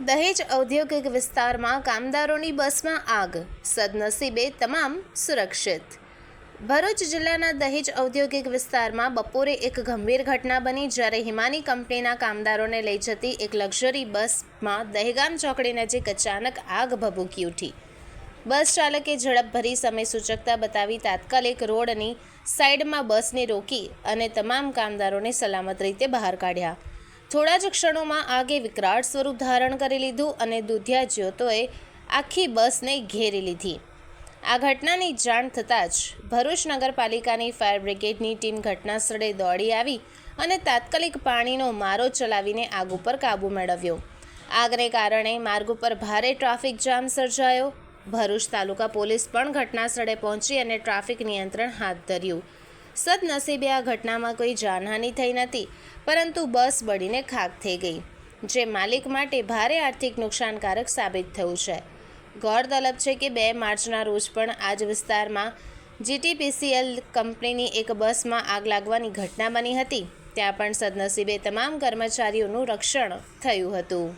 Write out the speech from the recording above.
દહેજ ઔદ્યોગિક વિસ્તારમાં કામદારોની બસમાં આગ, સદનસીબે તમામ સુરક્ષિત. ભરૂચ જિલ્લાના દહેજ ઔદ્યોગિક વિસ્તારમાં બપોરે એક ગંભીર ઘટના બની જ્યારે હિમાની કંપનીના કામદારોને લઈ જતી એક લક્ઝરી બસમાં દહેગામ ચોકડી નજીક અચાનક આગ ભભૂકી ઉઠી. બસ ચાલકે ઝડપભરી સમય સૂચકતા બતાવી તાત્કાલિક રોડની સાઈડમાં બસને રોકી અને તમામ કામદારોને સલામત રીતે બહાર કાઢ્યા. થોડા જ ક્ષણોમાં આગે વિકરાળ સ્વરૂપ ધારણ કરી લીધું અને દુધિયા જ્યોતોએ આખી બસને ઘેરી લીધી. આ ઘટનાની જાણ થતાં જ ભરૂચ નગરપાલિકાની ફાયર બ્રિગેડની ટીમ ઘટના સ્થળે દોડી આવી અને તાત્કાલિક પાણીનો મારો ચલાવીને આગ ઉપર કાબૂ મેળવ્યો. આગને કારણે માર્ગ ઉપર ભારે ટ્રાફિક જામ સર્જાયો. ભરૂચ તાલુકા પોલીસ પણ ઘટના સ્થળે પહોંચી અને ટ્રાફિક નિયંત્રણ હાથ ધર્યું. સદનસીબે આ ઘટનામાં કોઈ જાનહાનિ થઈ નથી, પરંતુ બસ બળીને ખાક થઈ ગઈ, જે માલિક માટે ભારે આર્થિક નુકસાનકારક સાબિત થયું છે. ગૌરતલબ છે કે બે માર્ચના રોજ પણ આ જ વિસ્તારમાં જીટીપીસીએલ કંપનીની એક બસમાં આગ લાગવાની ઘટના બની હતી. ત્યાં પણ સદનસીબે તમામ કર્મચારીઓનું રક્ષણ થયું હતું.